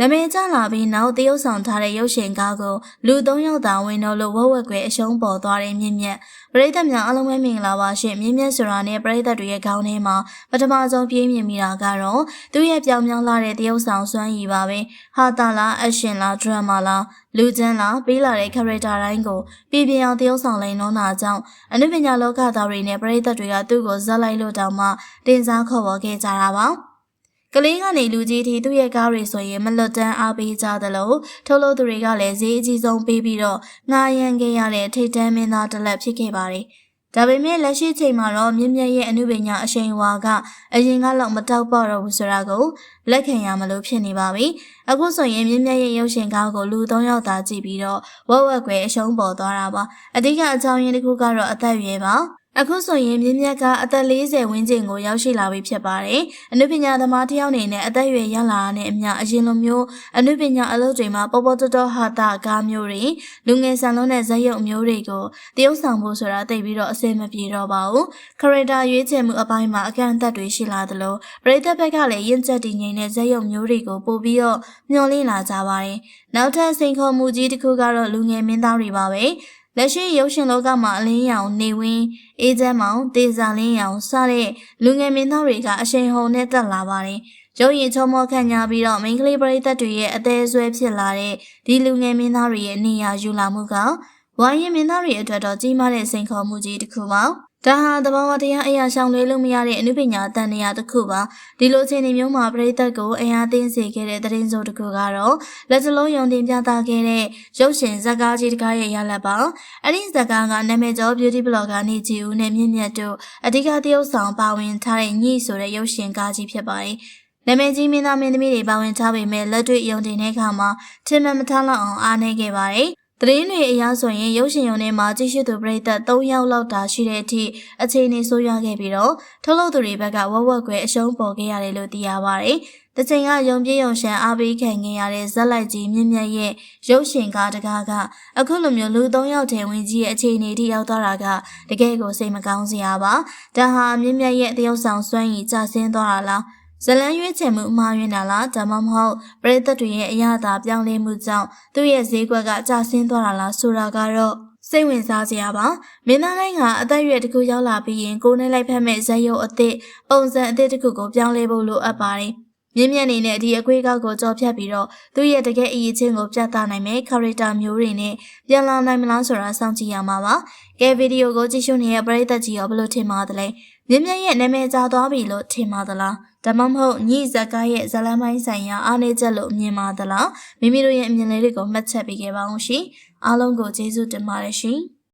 နာမည်ကျလာပြီးနောက်တရုတ်ဆောင်ထားတဲ့ရုပ်ရှင်ကားကိုလူ၃ယောက်သာဝင်တော့လို့ဝက်ဝက်ကွယ်အရှုံးပေါ်သွားတဲ့မြင့်မြတ်ပရိသတ်များအားလုံးပဲမင်္ဂလာပါရှင်မြင့်မြတ်ဆိုတာနဲ့ပရိသတ်တွေရဲ့ခေါင်းထဲမှာပထမဆုံးပြေးမြင်မိတာကတော့သူ့ရဲ့ပြောင်ပြောင်လာတဲ့တရုတ်ဆောင်စွမ်းရည်ပါပဲဟာတာလားအရှင်လားဒရမာလားလူချမ်းလားပေးလာတဲ့ character တိုင်းကိုပြည်ပြင်းအောင်တရုတ်ဆောင်လိန်လုံးတာကြောင့်အနုပညာလောကသားတွေနဲ့ပရိသတ်တွေကသူ့ကိုဇက်လိုက်လို့တောင်မှတင်စားခေါ်ပေါ်ခဲ့ကြတာပါ ကလေးကနေလူကြီးထိသူ့ရဲ့ကားတွေဆိုရင်မလွတ်တမ်းအားပေးကြသလိုထုတ်လို့သူတွေကလည်းဈေးအကြီးဆုံးပေးပြီးတော့ငားရန်ခဲ့ရတဲ့ထိတ်တန်းမင်းသားတစ်လက်ဖြစ်ခဲ့ပါတယ်။ဒါပေမဲ့လက်ရှိချိန်မှာတော့မြင့်မြတ်ရဲ့အမှုပညာအရှိန်အဝါကအရင်ကလောက်မတောက်ပေါ့တော့ဘူးဆိုတာကိုလက်ခံရမလို့ဖြစ်နေပါပြီ။အခုဆိုရင်မြင့်မြတ်ရဲ့ရုပ်ရှင်ကားကိုလူ၃ယောက်သာကြည့်ပြီးတော့ဝက်ဝက်ကွယ်အရှုံးပေါ်သွားတာပါ။အဓိကအကြောင်းရင်းတစ်ခုကတော့အသက်အရွယ်ပါ။ အခုဆိုရင်မြင့်မြတ်ကအသက်40ဝန်းကျင်ကိုရောက်ရှိလာပြီဖြစ်ပါတယ်။အနုပညာသမားတစ်ယောက်အနေနဲ့အသက်အရွယ်ရလာတဲ့အမျှအရင်လိုမျိုးအနုပညာအလုပ်တွေမှာပေါ်ပေါ်တော်တော်ဟာတာကားမျိုးတွေလူငယ်ဆန်လုံးတဲ့ဇက်ရုပ်မျိုးတွေကိုတရုပ်ဆောင်ဖို့ဆိုတာသိပြီးတော့အစင်မပြေတော့ပါဘူး။ခရစ်တာရွေးချယ်မှုအပိုင်းမှာအကန့်အသတ်တွေရှိလာသလိုပရိသတ်ဘက်ကလည်းရင့်ကျက်တည်ငြိမ်တဲ့ဇက်ရုပ်မျိုးတွေကိုပို့ပြီးတော့မျှော်လင့်လာကြပါတယ်။နောက်ထပ်စိန်ခေါ်မှုကြီးတစ်ခုကတော့လူငယ်မင်းသားတွေပါပဲ။ လက်ရှိရုပ်ရှင်လောကမှာအလင်းရောင်နေဝင်းအေးချမ်းမောင်တေစာလင်းရောင်စတဲ့လူငယ်မင်းသားတွေကအရှိန်ဟုန်နဲ့တက်လာပါတယ်။ရုပ်ရည်ချုံမောခံညာပြီးတော့မိန်းကလေးပရိသတ်တွေရဲ့အသေးဆွဲဖြစ်လာတဲ့ဒီလူငယ်မင်းသားတွေရဲ့နေရာယူလာမှုကဝိုင်းရင်မင်းသားတွေအတွက်တော့ကြီးမားတဲ့စိန်ခေါ်မှုကြီးတစ်ခုပါ။ ဒါဟာတဘာဝတရားအရာရှောင်လွဲလို့မရတဲ့အနုပညာတန်တရားတစ်ခုပါဒီလိုအခြေအနေမျိုးမှာပရိသတ်ကိုအရာသိစေခဲ့တဲ့သတင်းစိုးတစ်ခုကတော့လက်စလုံးယုံတင်ပြသခဲ့တဲ့ရုပ်ရှင်ဇာတ်ကားကြီးတစ်ကားရဲ့ရလဒ်ပါအဲ့ဒီဇာတ်ကားကနာမည်ကျော် beauty blogger နေကြည်ဦးနဲ့မြင့်မြတ်တို့အဓိကတရုပ်ဆောင်ပါဝင်ထားတဲ့ညှိဆိုတဲ့ရုပ်ရှင်ကားကြီးဖြစ်ပါတယ်နာမည်ကြီးမင်းသားမင်းသမီးတွေပါဝင်ထားပေမဲ့လက်တွေ့ယုံတင်တဲ့အခါမှာထင်မှန်မထလောက်အောင်အားနည်းခဲ့ပါတယ်။ သတင်းတွေအရဆိုရင်ရုပ်ရှင်ရုံထဲမှာကြည့်ရှုသူပရိသတ်3ယောက်လောက်တာရှိတဲ့အထိအခြေအနေဆိုးရွားခဲ့ပြီးတော့ထုတ်လုပ်သူတွေဘက်ကဝက်ဝက်ကွယ်အရှုံးပေါ်ခဲ့ရတယ်လို့သိရပါတယ်။တချိန်ကယုံပြေးယုံရှန်အားပေးခံခဲ့ရတဲ့ဇက်လိုက်ကြီးမြင့်မြတ်ရဲ့ရုပ်ရှင်ကားတကားကအခုလိုမျိုးလူ3ယောက်ထဲဝင်ကြီးရဲ့အခြေအနေထိရောက်သွားတာကတကယ်ကိုစိတ်မကောင်းစရာပါ။ဒါဟာမြင့်မြတ်ရဲ့တရုပ်ဆောင်စွမ်းရည်ကျဆင်းသွားတာလား။ ဇလန်းရွေးချယ်မှုအမှားယွင်းတာလားဒါမှမဟုတ်ပရိသတ်တွေရဲ့အရာသာပြောင်းလဲမှုကြောင့်သူ့ရဲ့ဈေးကွက်ကကျဆင်းသွားတာလားဆိုတာကတော့စိတ်ဝင်စားစရာပါမင်းသားတိုင်းကအသက်အရွယ်တစ်ခုရောက်လာပြီးရင်ကိုယ်နဲ့လိုက်ဖက်မဲ့ဇက်ရုပ်အသစ်ပုံစံအသစ်တစ်ခုကိုပြောင်းလဲဖို့လိုအပ်ပါတယ်မြင့်မြတ်နေတဲ့ဒီအခွေးကောက်ကိုကြော်ဖြတ်ပြီးတော့သူ့ရဲ့တကယ်အရေးချင်းကိုပြသနိုင်မယ်ခရီတာမျိုးတွေနဲ့ပြန်လာနိုင်မလားဆိုတာစောင့်ကြည့်ရမှာပါ။ကဲဗီဒီယိုကိုကြည့်ရှုနေတဲ့ပရိသတ်ကြီးရောဘယ်လိုထင်ပါသလဲ။မြင့်မြတ်ရဲ့နာမည်ကြားသွားပြီလို့ထင်ပါသလား။ ဒါမှမဟုတ်ညိဇက်ကားရဲ့ဇလန်ပိုင်းဆိုင်ရာအားနည်းချက်လို့မြင်ပါသလား။မိမိတို့ရဲ့အမြင်လေးတွေကိုမှတ်ချက်ပေးခဲ့ပါအောင်ရှင်။အားလုံးကိုကျေးဇူးတင်ပါတယ်ရှင်။